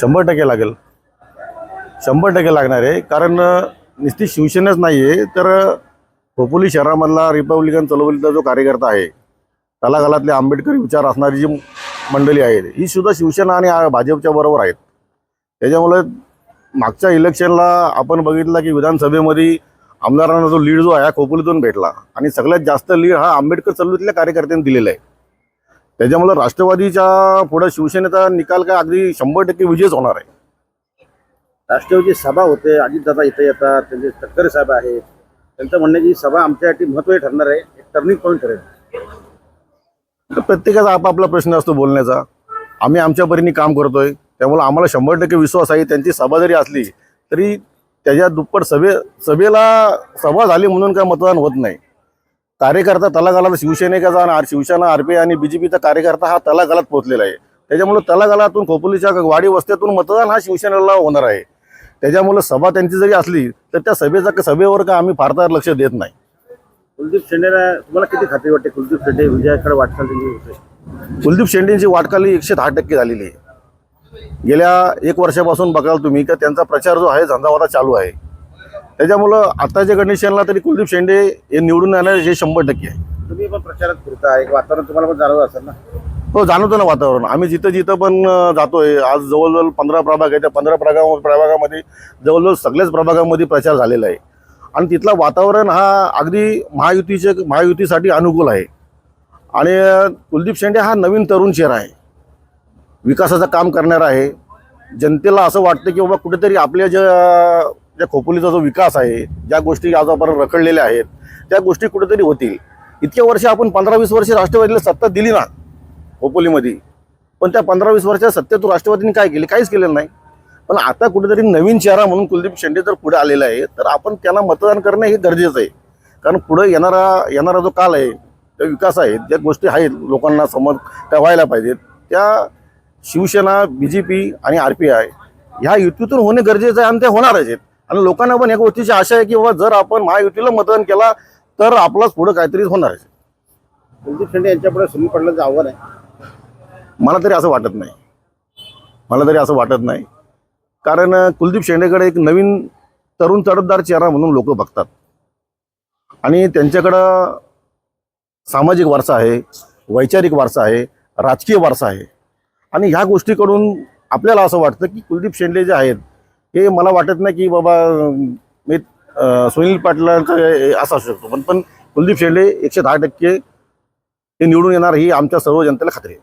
शंभर टक्के लागेल. शंभर टक्के लागणार आहे. कारण नुसती शिवसेनाच नाही आहे तर खोपोली शहरामधला रिपब्लिकन चळवळीचा जो कार्यकर्ता आहे तलागालातले आंबेडकरी विचार असणारी जी मंडळी आहेत ही सुद्धा शिवसेना आणि भाजपच्या बरोबर आहेत. त्याच्यामुळे मागच्या इलेक्शनला आपण बघितलं की विधानसभेमध्ये आमदारांना जो लीड जो आहे हा खोपोलीतून भेटला. आणि सगळ्यात जास्त लीड हा आंबेडकर चळवळीतल्या कार्यकर्त्यांनी दिलेला आहे. त्याच्यामुळे राष्ट्रवादीच्या पुढे शिवसेनेचा निकाल काय अगदी शंभर टक्के विजयच होणार आहे. राष्ट्रवादी सभा होते अजितदादा इथे येतात त्यांचे तटकरे साहेब आहेत. त्यांचं म्हणणं की सभा आमच्यासाठी महत्त्वाची ठरणार आहे एक टर्निंग पॉईंट ठरेल. प्रत्येकाचा आपापला प्रश्न असतो बोलण्याचा. आम्ही आमच्या परीने काम करतोय त्यामुळे आम्हाला शंभर टक्के विश्वास आहे त्यांची सभा जरी असली तरी त्याच्या दुप्पट सभे सभेला सभा झाली म्हणून काय मतदान होत नाही. कार्यकर्ता तलागाला शिवसेनेचा आणि आर- शिवसेना आरपीआय आणि बीजेपीचा कार्यकर्ता हा तलागालात पोहोचलेला आहे. त्याच्यामुळे तलागालातून खोपोलीच्या वाडी वस्त्यातून मतदान हा शिवसेनेला होणार आहे. त्याच्यामुळे सभा त्यांची जरी असली तर त्या सभेचा सभेवर का आम्ही फार तर लक्ष देत नाही. कुलदीप शेंडेला तुम्हाला किती खात्री वाटते? कुलदीप शेंडे विजयाकडे वाटचाल कुलदीप शेंडेंची वाटकाली एकशे दहा टक्के झालेली आहे. गेल्या एक वर्षापासून बघाल तुम्ही का त्यांचा प्रचार जो आहे झंझावाता चालू आहे. त्याच्यामुळं आताच्या कंडिशनला तरी कुलदीप शेंडे हे निवडून येणार हे शंभर टक्के आहे. तुम्ही पण प्रचारात फिरता एक वातावरण तुम्हाला पण जाणवत असेल ना? हो जाणवतं ना वातावरण. आम्ही जिथं जिथं पण जातोय. आज जवळजवळ पंधरा प्रभाग आहे त्या पंधरा प्रभागा प्रभागामध्ये जवळजवळ सगळ्याच प्रभागामध्ये प्रचार झालेला आहे. आणि तिथलं वातावरण हा अगदी महायुतीचे महायुतीसाठी अनुकूल आहे. आणि कुलदीप शेंडे हा नवीन तरुण चेहरा आहे. विकासाचं काम करणारा आहे. जनतेला असं वाटतं की बाबा कुठेतरी आपल्या ज्या ज्या खोपोलीचा जो विकास आहे ज्या गोष्टी आजपर्यंत रखडलेल्या आहेत त्या गोष्टी कुठेतरी होतील. इतक्या वर्ष आपण पंधरा वीस वर्ष राष्ट्रवादीला सत्ता दिली ना खोपोलीमध्ये. पण त्या पंधरा वीस वर्षात सत्तेतून राष्ट्रवादीने काय केले? काहीच केलेलं नाही. पण आता कुठेतरी नवीन चेहरा म्हणून कुलदीप शेंडे जर पुढे आलेला आहे तर आपण त्यांना मतदान करणं हे गरजेचं आहे. कारण पुढे येणारा येणारा जो काल आहे त्या विकास आहेत ज्या गोष्टी आहेत लोकांना समज त्या व्हायला पाहिजेत त्या शिवसेना बी जे पी आणि आर पी आय ह्या युतीतून होणे गरजेचं आहे आणि ते होणारच आहेत. आणि लोकांना पण या गोष्टीची आशा आहे की बाबा जर आपण महायुतीला मतदान केला तर आपलाच पुढं काहीतरी होणार आहे. कुलदीप शेंडे यांच्यापुढे सुनील पडल्याचं आव्हान आहे. मला तरी असं वाटत नाही. मला तरी असं वाटत नाही. कारण कुलदीप शेंडेकडे एक नवीन तरुण तडफदार चेहरा म्हणून लोक बघतात. आणि त्यांच्याकडं सामाजिक वारसा आहे वैचारिक वारसा आहे राजकीय वारसा आहे. आणि ह्या गोष्टीकडून आपल्याला असं वाटतं की कुलदीप शेंडे जे आहेत हे मला वाटत नाही की बाबा मी सुनील पाटलांचं असं असू शकतो. पण पण कुलदीप शेंडे एकशे दहा टक्के ते निवडून येणार ही आमच्या सर्व जनतेला खात्री आहे.